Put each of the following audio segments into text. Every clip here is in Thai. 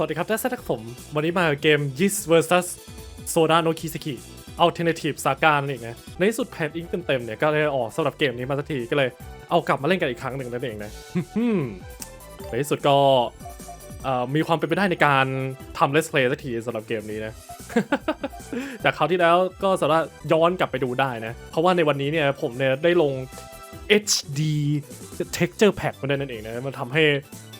สวัสดีครับแดซนะครับผม วันนี้มาเกม Yis vs Soda no Kiseki Alternative Saga นั่นเองนะ ในที่สุดแพทอิงเต็มๆเนี่ยก็เลยออกสำหรับเกมนี้มาสักทีก็เลยเอากลับมาเล่นกันอีกครั้งหนึ่งนั่นเองนะในที่สุดก็มีความเป็นไปได้ในการทำ Let's Play สักทีสำหรับเกมนี้นะ จากคราวที่แล้วก็สามารถย้อนกลับไปดูได้นะ เพราะว่าในวันนี้เนี่ยผมเนี่ยได้ลง HD texture pack มาได้นั่นเองนะ มันทำให้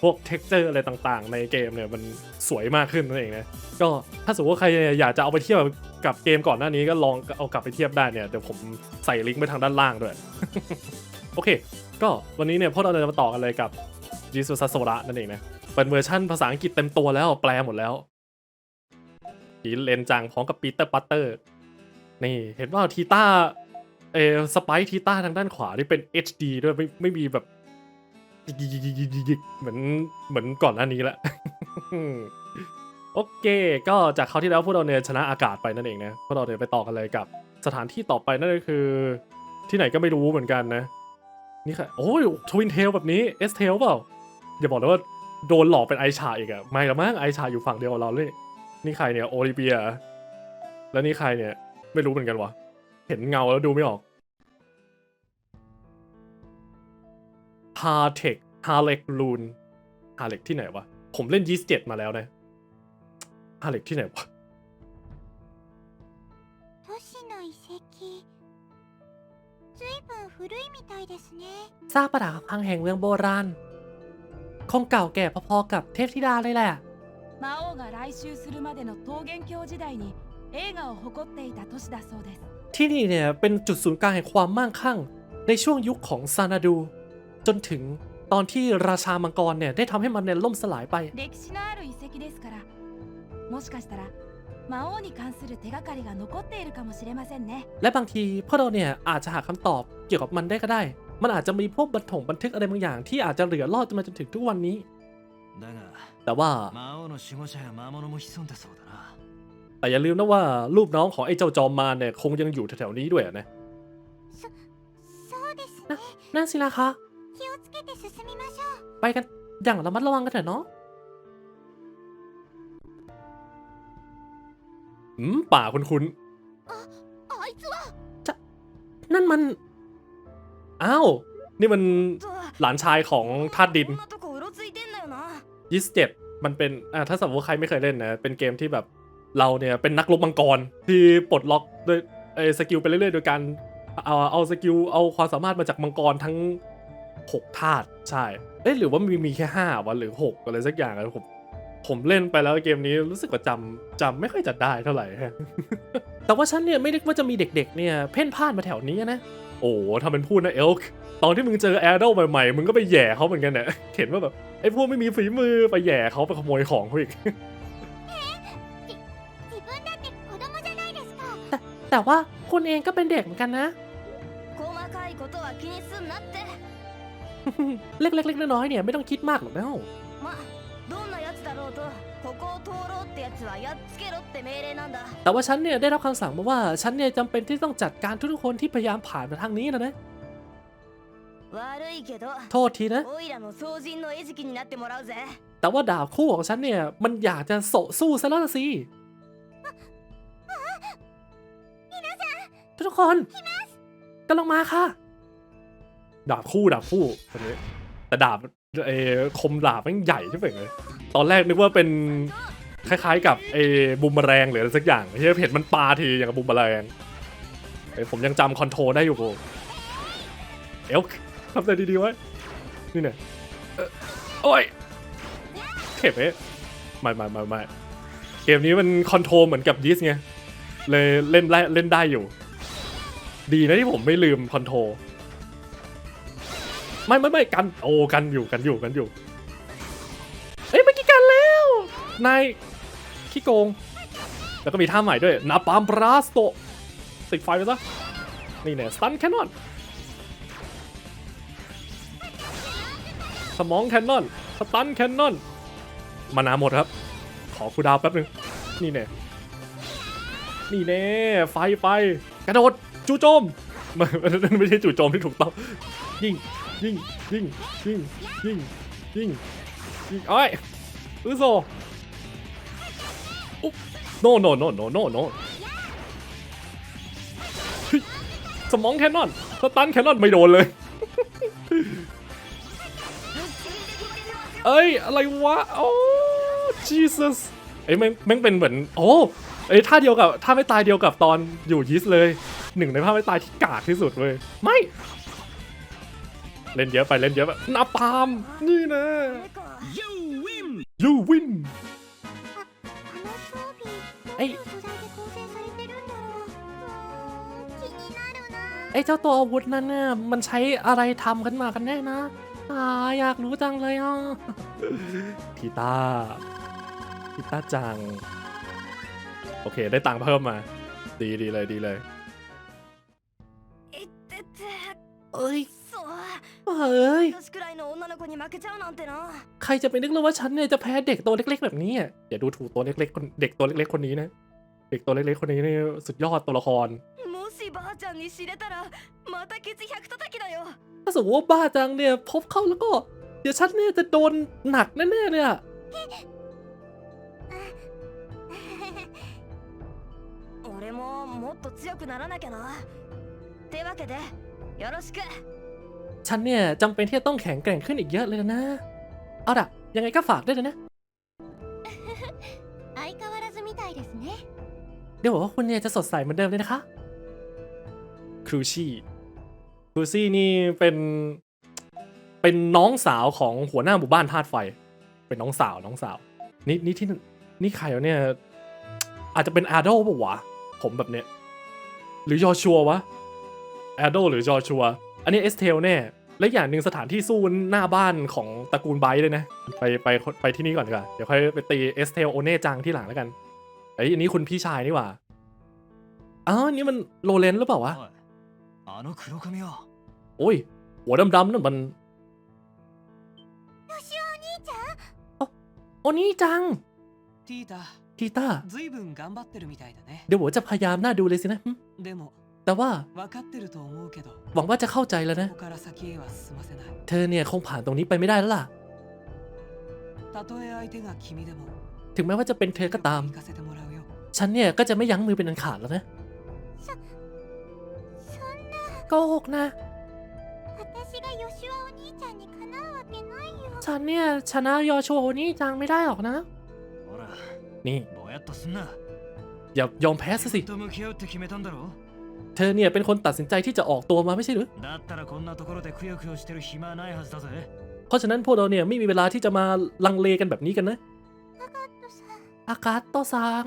พวก texture อะไรต่างๆ ในเกมเนี่ยมันสวยมากขึ้นนั่นเองนะก็ถ้าสมมติว่าใครอยากจะเอาไปเทียบกับเกมก่อนหน้านี้ก็ลองเอากลับไปเทียบได้เนี่ยเดี๋ยวผมใส่ลิงก์ไว้ทางด้านล่างด้วย โอเค ก็วันนี้เนี่ยพวกเราจะมาต่อกันเลยกับจิสุซาโซระนั่นเองนะเป็นเวอร์ชั่นภาษาอังกฤษเต็มตัวแล้วแปลหมดแล้วผีเลนจังพร้อมกับปีเตอร์ปัตเตอร์นี่เห็นว่าทีต้าเออสไปทีต้าทางด้านขวานี่เป็น HD ด้วยไม่ไม่มีแบบ เหมือนเหมือนก่อนหน้านี้แหละโอเค ก็จากคราวที่แล้วพวกเราเนี่ยชนะอากาศไปนั่นเองนะพวกเราเนี่ยไปต่อกันเลยกับสถานที่ต่อไปนั่นก็คือ ที่ไหนก็ไม่รู้เหมือนกันนะ นี่ค่ะ โอ้ยทวินเทลแบบนี้เอสเทลเปล่า อย่าบอกเลยว่าโดนหลอกเป็นไอชาอีกอะไม่ละมั้งไอชาอยู่ฝั่งเดียวกับเราเลย นี่ใครเนี่ยโอลิเปีย แล้วนี่ใครเนี่ย ไม่รู้เหมือนกันวะเห็นเงาแล้วดูไม่ออก ฮาเทคฮาเล็กลูนฮาเล็กที่ไหนวะ ผมเล่นยีสเจ็ดมาแล้วนะฮาเล็กที่ไหนวะ 都市の遺跡ずいぶん古いみたいですね ซากปรักหักพังแห่งเมืองโบราณ คงเก่าแก่พอๆกับเทพธิดาเลยแหละ 魔王が来襲するまでの桃源郷時代に映画を誇っていた都市だそうです ที่นี่เนี่ยเป็นจุดศูนย์กลางแห่งความมั่งคั่ง ในช่วงยุคของซานาดู จนถึงตอนที่ราชามังกรเนี่ยได้ทำให้มันเนี่ยล่มสลายไป และบางทีพวกเราเนี่ยอาจจะหาคำตอบเกี่ยวกับมันได้ก็ได้ มันอาจจะมีพวกบันทงบันทึกอะไรบางอย่าง ที่อาจจะเหลือรอดจนมาจนถึงทุกวันนี้ แต่ว่าแต่อย่าลืมนะว่ารูปน้องของไอ้เจ้าจอมมารเนี่ยคงยังอยู่แถวๆนี้ด้วยนะนั่นสินะคะ ไปกันอย่างระมัดระวังกันเถอะเนาะอืมป่าคุณคุณจะนั่นมัน อ้าว นี่มันหลานชายของธาตุดินยี่สิบเจ็ดมันเป็น อ่า ถ้าสมมติว่าใครไม่เคยเล่นนะ เป็นเกมที่แบบเราเนี่ยเป็นนักลบมังกรที่ปลดล็อกด้วยไอ้สกิลไปเรื่อยๆ โดยการเอาเอาสกิลเอาความสามารถมาจากมังกรทั้ง หกธาตุใช่เอ๊ะหรือว่ามีมีแค่ห้าวันหรือหกอะไรสักอย่างอะผมผมเล่นไปแล้วเกมนี้รู้สึกว่าจำจำไม่ค่อยจัได้เท่าไหร่ฮะแต่ว่าฉันเนี่ยไม่นึกว่าจะมีเด็ก ๆ เนี่ยเพ่นพ่านมาแถวนี้นะโอ้ทำเป็นพูดนะเอลค์ตอนที่มึงเจอแอดเดลใหม่ๆมึงก็ไปแย่เขาเหมือนกันเนี่ยเห็นว่าแบบไอ้พวกไม่มีฝีมือไปแย่เขาไปขโมยของเขาอีกแต่ว่าคุณเองก็เป็นเด็กเหมือนกันนะ เล็กๆน้อยๆเนี่ยไม่ต้องคิดมากหรอกเนาะแต่ว่าฉันเนี่ยได้รับคำสั่งมาว่าฉันเนี่ยจำเป็นที่ต้องจัดการทุกคนที่พยายามผ่านมาทางนี้นะนะโทษทีนะแต่ว่าดาบคู่ของฉันเนี่ยมันอยากจะโสสู้ซะแล้วสิทุกคนกำลังมาค่ะ ดาบคู่ดาบคู่คนนี้แต่ดาบเออคมดาบมันใหญ่ใช่ไหมเลย ตอนแรกนึกว่าเป็นคล้ายๆกับเอบูมเมอแรงหรืออะไรสักอย่างที่เห็นมันปาทีอย่างกับบูมเมอแรงเอ้ผมยังจำคอนโทรได้อยู่กูเอลทำใจดีๆไว้ นี่เนี่ยโอ้ยเข็บเอ๊ะไม่ไม่ไม่ไม่เกมนี้มันคอนโทรเหมือนกับยิสไงเลยเล่นเล่นได้อยู่ ดีนะที่ผมไม่ลืมคอนโทร ไม่ไม่ไม่กันโอ้กันอยู่กันอยู่กันอยู่เอ้ยเมื่อกี้กันแล้วนายขี้โกง แล้วก็มีท่าใหม่ด้วยนาปามบราสโตติดไฟไปซะนี่เนี่ยสตันแคนนอนสมองแคนนอนสตันแคนนอนมานาหมดครับ ขอคูดาวแป๊บนึงนี่เนี่ยนี่แน่ไฟไฟกระโดดจู่โจม ไม่ไม่ใช่จู่โจมที่ถูกต้องยิงยิงยิงยิงยิงยิงยิงอ้อยอุโซโนโนโนโนโนโนสมองแคนนอนสตันแคนนอนไม่โดนเลย เอ้ย อะไรวะ โอ้ Jesus เอ้ยแม่งแม่งเป็นเหมือน โอ้เอ้ยท่าเดียวกับท่าไม่ตายเดียวกับตอนอยู่ยิสเลย หนึ่งในภาพไม่ตายที่กากที่สุดเว้ยไม่ เล่นเยอะไปเล่นเยอะไปนาปามนี่นะ you win ไอ้ไอ้เจ้าตัวอาวุธนั้นน่ยมันใช้อะไรทำกันมากันแน่นะอ่าอยากรู้จังเลยอะพีตาพีตาจัง โอเค ได้ตังค์เพิ่มมา ดีดีเลยดีเลย いってって เอ้ย そう เฮ้ย 私くらいの女の子に負けちゃうなんてな ใครจะไปนึกเลยว่าฉันเนี่ยจะแพ้เด็กตัวเล็ก ๆ แบบนี้อ่ะ อย่าดูถูกตัวเล็กๆคนเด็กตัวเล็กๆคนนี้นะ เด็กตัวเล็กๆคนนี้นี่สุดยอดตัวละคร もしばあちゃんに知れたらまたケツ100叩きだよ ถ้าสมมติว่าบ้าจังเนี่ยพบเข้าแล้วก็ เดี๋ยวฉันเนี่ยจะโดนหนักแน่ๆเลยอ่ะ 俺ももっと強くならなきゃな ってわけでよろしく ฉันเนี่ยจำเป็นที่จะต้องแข็งแกร่งขึ้นอีกเยอะเลยนะ เอาล่ะ ยังไงก็ฝากด้วยนะ 相変わらずみたいですね เดี๋ยวบอกว่าคุณเนี่ยจะสดใสเหมือนเดิมเลยนะคะ ครูชี่ครูซี่นี่เป็น เป็นน้องสาวของหัวหน้าหมู่บ้านธาตุไฟ เป็นน้องสาวน้องสาว นี่นี่ที่นี่ใครวะเนี่ย อาจจะเป็นอาโดปะวะ ผมแบบเนี้ย หรือยอชัววะ แอดโดหรือจอชัว อันนี้เอสเทลแน่ และอย่างหนึ่งสถานที่สู้หน้าบ้านของตระกูลไบเลยนะ ไปไปไปที่นี่ก่อนดีกว่า เดี๋ยวค่อยไปตีเอสเทลโอเน่จังที่หลังแล้วกันไอ้อันนี้คุณพี่ชายนี่หว่าอ้าวนี้มันโลเลนหรือเปล่าวะโอ้ย หัวดำๆนั่นมันโอนี่จังทีตาทีตาเดี๋ยวผมจะพยายามน่าดูเลยสินะ แต่ว่าหวังว่าจะเข้าใจแล้วนะ เธอเนี่ยคงผ่านตรงนี้ไปไม่ได้แล้วล่ะ ถึงแม้ว่าจะเป็นเธอก็ตาม ฉันเนี่ยก็จะไม่ยั้งมือเป็นอันขาดแล้วนะโกหกนะ ฉันเนี่ยชนะยอชัวนี่จังไม่ได้หรอกนะ นี่อย่ายอมแพ้สิ と向き合うって決めたんだろ เธอเนี่ยเป็นคนตัดสินใจที่จะออกตัวมาไม่ใช่หรือ だったらこんなところでくよくよしてる暇はないはずだぜ เพราะฉะนั้นพวกเราเนี่ยไม่มีเวลาที่จะมาลังเลกันแบบนี้กันนะ アガットさん อากาศโตซัง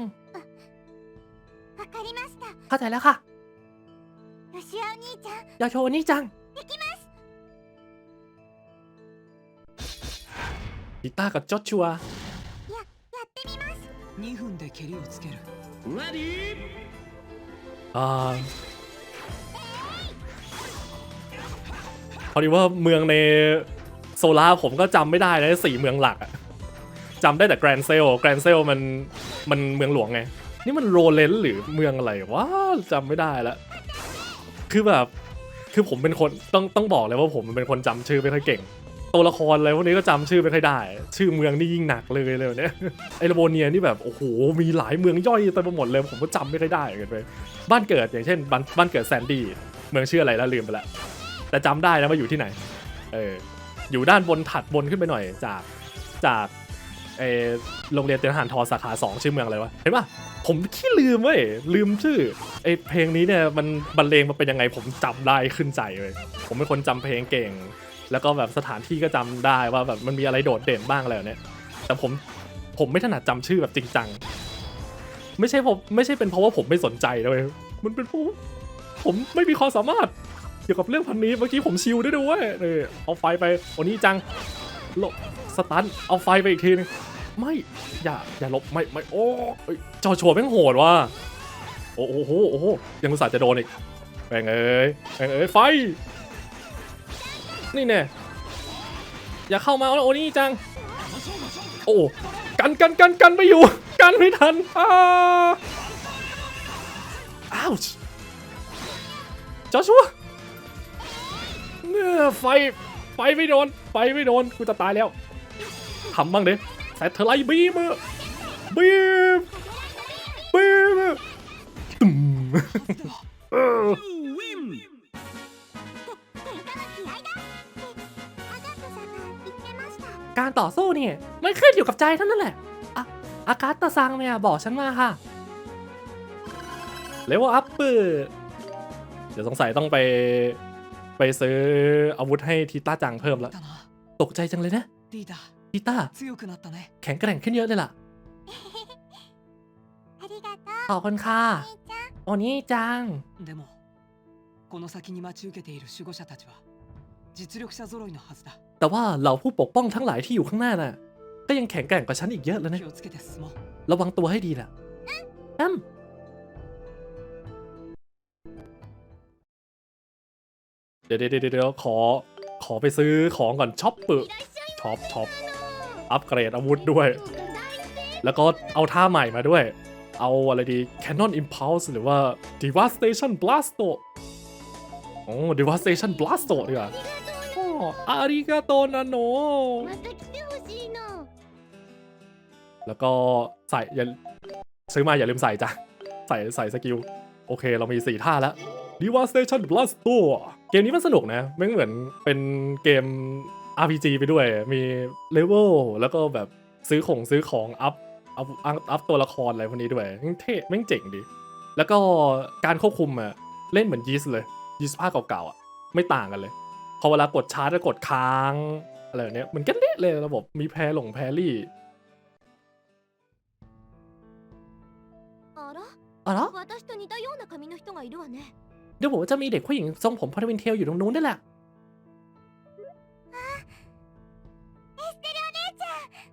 わかりました เข้าใจแล้วค่ะ ヨシワお兄ちゃん ยอโชว์นี่จัง กีตาร์กับจอชัว やってみます2分で蹴りをつける อ่าพอดีว่าเมืองในโซล่าผมก็จำไม่ได้นะสี่เมืองหลักอะจำได้แต่แกรนเซลแกรนเซลมันมันเมืองหลวงไง นี่มันโรเลนหรือเมืองอะไรวะจำไม่ได้ล้วคือแบบ คือผมเป็นคนต้องต้องบอกเลยว่าผมเป็นคนจำชื่อไม่ค่อยเก่ง ตัวละครอะไรพวกนี้ก็จำชื่อไม่ค่อยได้ ชื่อเมืองนี่ยิ่งหนักเลยเลยเนี่ยไอโรโบเนียนี่แบบโอ้โหมีหลายเมืองย่อยเต็มไปหมดเลยผมก็จำไม่ค่อยได้เกินไปบ้านเกิดอย่างเช่นบ้านบ้านเกิดแซนดี้เมืองชื่ออะไรแล้วลืมไปละแต่จำได้นะว่าอยู่ที่ไหนเอออยู่ด้านบนถัดบนขึ้นไปหน่อยจากจากเอโรงเรียนเตรียมทหารทอสาขาสองชื่อเมืองอะไรวะเห็นปะผมขี้ลืมเว้ยลืมชื่อไอเพลงนี้เนี่ยมันบรรเลงมาเป็นยังไงผมจำได้ขึ้นใจเลยผมเป็นคนจำเพลงเก่ง แล้วก็แบบสถานที่ก็จำได้ว่าแบบมันมีอะไรโดดเด่นบ้างอะไรแบบเนี้ยแต่ผมผมไม่ถนัดจำชื่อแบบจริงจังไม่ใช่ผมไม่ใช่เป็นเพราะว่าผมไม่สนใจนะเลยมันเป็นเพราะผมไม่มีความสามารถเกี่ยวกับเรื่องพันนี้เมื่อกี้ผมชิลได้ด้วยเออเอาไฟไปโอ้นี่จังลบสตันเอาไฟไปอีกทีนึงไม่อย่าอย่าลบไม่ไม่โอ้จอชัวแม่งโหดว่ะโอ้โหโอ้โหโอ้โหยังอุตส่าห์จะโดนอีกแม่งเอ้ยแม่งเอ้ยไฟ นี่แน่อย่าเข้ามาโอ้นี่จัง โอ้กันกันกันกันไม่อยู่ กันไม่ทันอ้าอ้าวจอชัวเนื้อไฟไฟไม่โดนไฟไม่โดนกูจะตายแล้วทำบ้างเด็กแซทเทอร์ไลท์บีมบีมบีมตึม การต่อสู้เนี่ยมันขึ้นอยู่กับใจท่านนั่นแหละอะอากาศตะซังเนี่ยบอกฉันมาค่ะเลเวลอัพเดี๋ยวสงสัยต้องไปไปซื้ออาวุธให้ทีต้าจังเพิ่มแล้วตกใจจังเลยนะทีต้าแข็งแกร่งขึ้นเยอะเลยล่ะขอบคุณค่ะโอนี่จัง แต่ว่าเหล่าผู้ปกป้องทั้งหลายที่อยู่ข้างหน้าน่ะ ก็ยังแข็งแกร่งกว่าฉันอีกเยอะเลยนะ ระวังตัวให้ดีล่ะแอมเดี๋ยวเดี๋ยวเดี๋ยวขอ ขอไปซื้อของก่อนช็อปปึช็อปช็อปอัปเกรดอาวุธด้วย แล้วก็เอาท่าใหม่มาด้วย เอาอะไรดี Cannon Impulse หรือว่า Devastation Blasto โอ้ Devastation Blasto ดีกว่า อ้อาริกาโตนาโน また来てほしいの แล้วก็ใส่อย่าซื้อมาอย่าลืมใส่จ้ะ ใส่ใส่สกิล โอเค เรามี 4 ท่าแล้ว Devastation Blast ตัวเกมนี้มันสนุกนะไม่เหมือนเป็นเกม RPG ไปด้วย มีเลเวลแล้วก็แบบซื้อของซื้อของอัพอัพอัพอัพตัวละครอะไรพวกนี้ด้วยแม่งเท่แม่งเจ๋งดี แล้วก็การควบคุมอะเล่นเหมือนยีสเลยยีสภาคเก่าๆอะไม่ต่างกันเลย พอเวลากดชาร์จจะกดค้างอะไรเนี้ยมันก็เละเลยระบบมีแพรหลงแพรรี่อะล่เดี๋ยวผมจะมีเด็กผู้หญิงทรงผมพอทวินเทลอยู่ตรงนู้นด้วยแหละ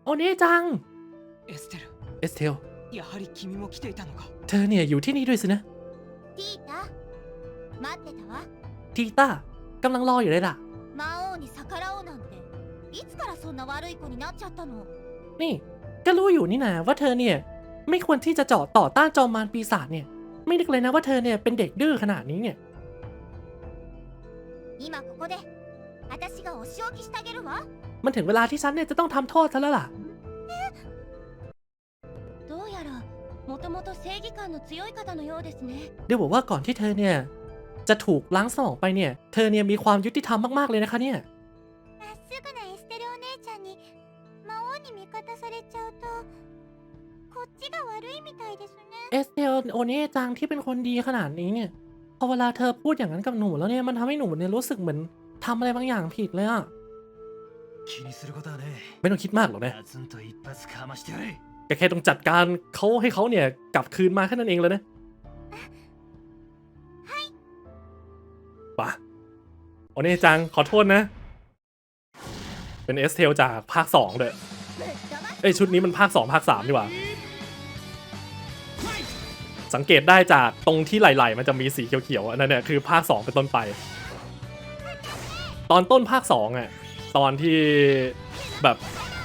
โอเน่จัง เอสเตลเอสเทลเธอเนี่ยอยู่ที่นี่ด้วยสินะทีต้า กำลังรออยู่เลยล่ะ 魔王に逆らおうなんていつからそんな悪い子になっちゃったの นี่ ก็รู้อยู่นี่นะว่าเธอเนี่ย ไม่ควรที่จะเจาะต่อต้านจอมมารปีศาจเนี่ย ไม่นึกเลยนะว่าเธอเนี่ยเป็นเด็กดื้อขนาดนี้เนี่ย 今ここで私がお仕置きしてあげるわ มันถึงเวลาที่ฉันเนี่ยจะต้องทำโทษซะแล้วล่ะ どうやらもともと正義感の強い方のようですね เดี๋ยวบอกว่าก่อนที่เธอเนี่ย จะถูกล้างสมองไปเนี่ย เธอเนี่ยมีความยุติธรรมมากๆเลยนะคะเนี่ยเอสเตลโอเน่จังที่เป็นคนดีขนาดนี้เนี่ยพอเวลาเธอพูดอย่างนั้นกับหนูแล้วเนี่ยมันทำให้หนูเนี่ยรู้สึกเหมือนทำอะไรบางอย่างผิดเลยอะไม่ต้องคิดมากหรอกนะแค่ต้องจัดการเขาให้เขาเนี่ยกลับคืนมาแค่นั้นเองแล้วนะ อเนจังขอโทษนะ เป็นเอสเทลจากภาคสองเด้อเอ้ชุดนี้มันภาคสองภาคสามดีกว่า สังเกตได้จากตรงที่ไหล่ๆมันจะมีสีเขียวๆอันนั้นเนี่ยคือภาคสองเป็นต้นไป ตอนต้นภาคสองอะตอนที่แบบ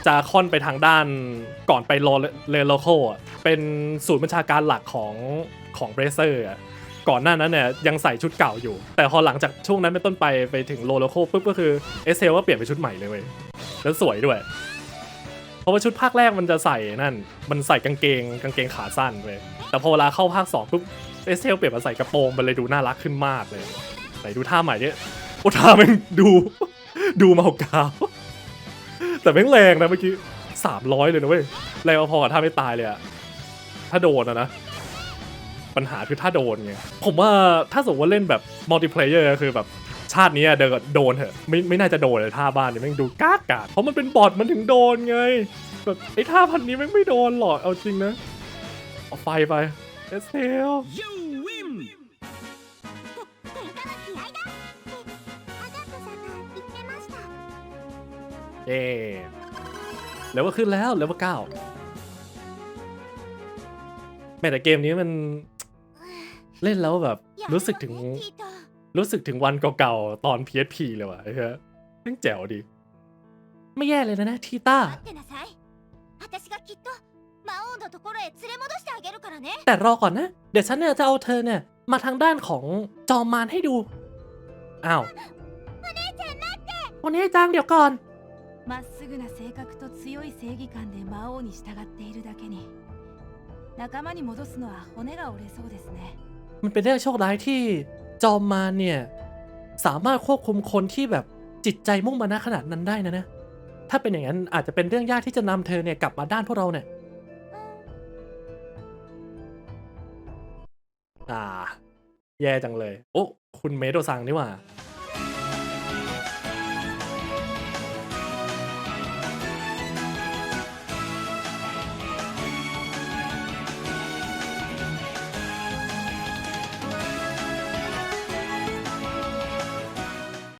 จะค่อนไปทางด้านก่อนไปรอเลโลโคอเป็นศูนย์บัญชาการหลักของของเบรเซอร์อะ ก่อนหน้านั้นเนี่ยยังใส่ชุดเก่าอยู่ แต่พอหลังจากช่วงนั้นเป็นต้นไปไปถึงโลโลโคปุ๊บก็คือเอสเซลก็เปลี่ยนเป็นชุดใหม่เลยเว้ยแล้วสวยด้วย เพราะว่าชุดภาคแรกมันจะใส่นั่น มันใส่กางเกงกางเกงขาสั้นเว้ยแต่พอเวลาเข้าภาคสองปุ๊บเอสเทลเปลี่ยนมาใส่กระโปรงมันเลยดูน่ารักขึ้นมากเลยไหนดูท่าใหม่เนี่ยโอ้ท่าม่งดูดูเมากาวแต่แม่งแรงนะเมื่อกี้สามร้อยเลยนะเว้ยแรงพอกับท่าไม่ตายเลยอะถ้าโดนอะนะ ปัญหาคือถ้าโดนไงผมว่าถ้าสมมติว่าเล่นแบบมัลติเพลเยอร์คือแบบชาตินี้อะเดินโดนเถอะไม่ไม่น่าจะโดนเลยท่าบ้านเนี่ยแม่งดูกากกาดเพราะมันเป็นบอทมันถึงโดนไงแบบไอ้ท่าพันนี้แม่งไม่โดนหรอกเอาจริงนะเอาไฟไปเอสเทล You win! เย่แล้วก็ขึ้นแล้วแล้วก็เก้าแม้แต่เกมนี้มัน เล่นแล้วแบบ や รู้สึกถึง るわねティータ รู้สึกถึงวันเก่าๆ ตอน PSP เลยว่ะไอ้เหี้ยแม่งแจ๋วดี ไม่แย่เลยนะนะทีต้า 待ってなさい私がきっと魔王のところへ連れ戻してあげるからね แต่รอก่อนนะ เดี๋ยวฉันเนี่ยจะเอาเธอเนี่ย มาทางด้านของจอมมารให้ดู อ้าววันนี้จังเดี๋ยวก่อน まっすぐな性格と強い正義感で魔王に従っているだけに仲間に戻すのは骨が折れそうですね มันเป็นเรื่องโชคร้ายที่จอมมารเนี่ย สามารถควบคุมคนที่แบบจิตใจมุ่งมานะขนาดนั้นได้นะนะถ้าเป็นอย่างนั้นอาจจะเป็นเรื่องยากที่จะนำเธอเนี่ยกลับมาด้านพวกเราเนี่ยอ่า แย่จังเลย โอ้ คุณเมโดซังนี่ว่า